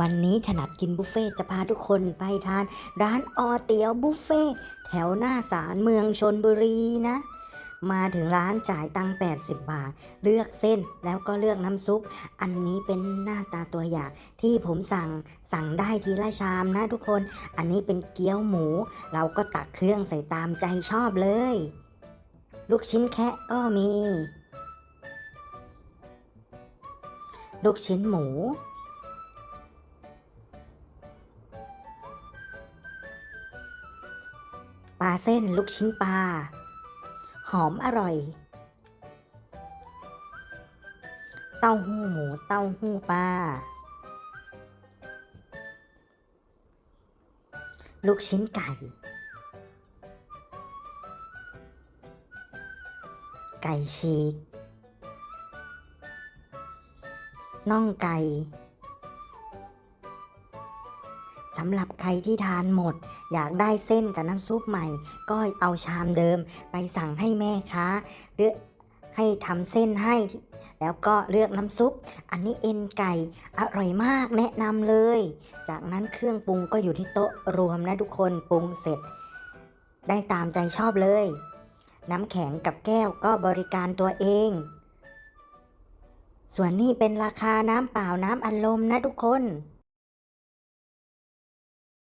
วันนี้ถนัดกินบุฟเฟ่จะพาทุกคนไปทาน ร้านออเตี๋ยวบุฟเฟ่แถวหน้าศาลเมืองชนบุรีนะ มาถึงร้านจ่ายตังค์80 บาท เลือกเส้นแล้วก็เลือกน้ำซุป อันนี้เป็นหน้าตาตัวอย่างที่ผมสั่งสั่งได้ทีละชามนะทุกคน อันนี้เป็นเกี๊ยวหมู เราก็ตักเครื่องใส่ตามใจชอบเลย ลูกชิ้นแคะก็มี ลูกชิ้นหมู ปลาเส้นลูกชิ้นปลา หอมอร่อย เต้าหู้หมูเต้าหู้ปลา ลูกชิ้นไก่ ไก่ฉีกน่องไก่ สำหรับใครที่ทานหมด อยากได้เส้นกับน้ำซุปใหม่ ก็เอาชามเดิมไปสั่งให้แม่ค้าเลือให้ทำเส้นให้ แล้วก็เลือกน้ำซุป อันนี้เอ็นไก่อร่อยมากแนะนำเลย จากนั้นเครื่องปรุงก็อยู่ที่โต๊ะรวมนะทุกคนปรุงเสร็จ ได้ตามใจชอบเลย น้ำแข็งกับแก้วก็บริการตัวเองส่วนนี้เป็นราคาน้ำเปล่าน้ำอัดลมนะทุกคน